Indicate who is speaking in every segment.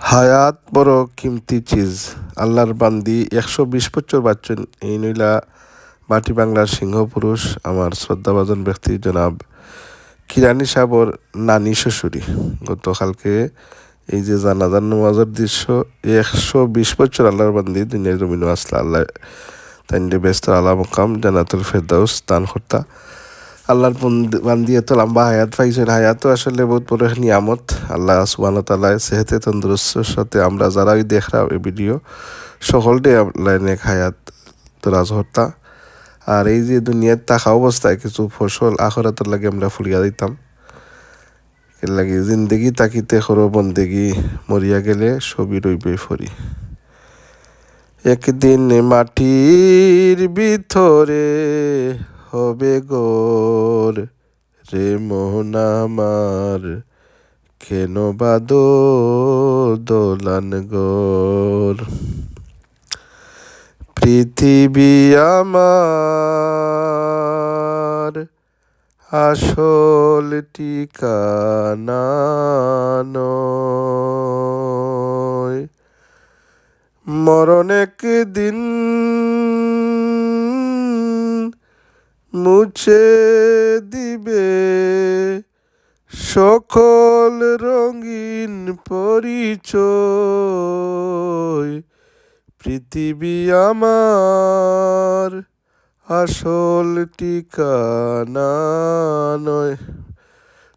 Speaker 1: হায়াত বড় কিমতি চিজ। আল্লাহর বান্দি একশো বিশ বছর বাচ্চন এই নইলা মাটি বাংলার সিংহপুরুষ আমার শ্রদ্ধাভাজন ব্যক্তি জনাব কিরানি সাবর নানি শ্বশুরি। গতকালকে এই যে জানাজার নমাজের দৃশ্য একশো বিশ বছর আল্লাহর বান্দি দুনিয়ার জমিন আসলা আল্লাহ তাই ব্যস্ত আল্লাহ মকাম জানাতুল ফেরদাউস দান কর্তা। আল্লাহর বান্দিয়ে তো লম্বা হায়াত পাইছেন হায়াতও আসলে বহুত বড় নিয়ামত। আল্লাহ সুবান তাল্লাহ সেহেতে তন্দুরুস্তর সাথে আমরা যারাই দেখরা এই ভিডিও, সকলটাই আল্লাহ নেক হায়াত দরাজ হত্যা আর এই যে দুনিয়ার থাকা অবস্থায় কিছু ফসল আখরাতের লাগে আমরা ফুলিয়া দিতাম। এর লাগে জিন্দগি তাকিতে সরো বন্দেগি, মরিয়া গেলে ছবি রইবে ফরি। একদিন মাটির ভিতরে হবে গোর রে মোহন আমার। কেন বাদ দোলান গোর? পৃথিবী আমার আসল ঠিকানা মরণ একদিন মুছে দিবে। সকল রঙিন পরিচয় পৃথিবী আমার আসল ঠিকানা নয়।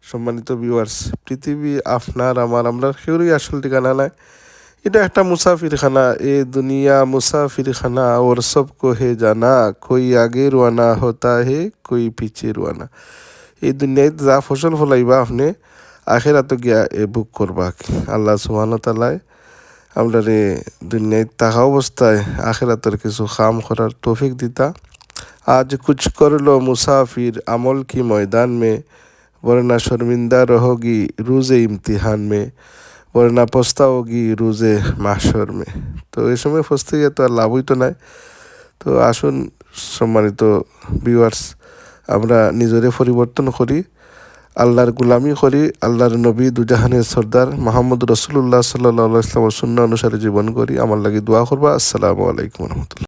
Speaker 1: সম্মানিত ভিউয়ার্স পৃথিবী আপনার, আমার, আমরা কেউরই আসল ঠিকানা নাই এটা একটা মুসাফিরখানা। এ দুনিয়া মুসাফিরখানা, ওর সব কোহে জানা। কই আগে রোয়ানা হতা হে, কই পিছে রোয়ানা। এই দুনিয়ায় যা ফসল ফলাইবা আপনি আখেরাত গিয়া এ বুক করবা। আল্লাহ সুহানতালায় আমরা রে দুনিয়ায় থাকা অবস্থায় আখেরাতের কিছু খাম করার তৌফিক দিতা। আজ কুছ করল মুসাফির আমল কি ময়দান মে? বরনা শর্মিন্দা রহগি রুজে ইমতিহান মে। পরে না পস্তাও গি রুজে মাসর মে তো এই সময় ফসতে গিয়ে তো আর লাভই তো নাই। তো আসুন সম্মানিত ভিউয়ার্স আমরা নিজেরে পরিবর্তন করি, আল্লাহর গুলামি করি, আল্লাহর নবী দুজাহানের সর্দার মোহাম্মদ রসুল্লাহ সাল্লাহ ইসলামের শূন্য অনুসারে জীবন করি। আমার লাগে দোয়া করবা। আসসালামু আলাইকুম রহমতুল্লাহ।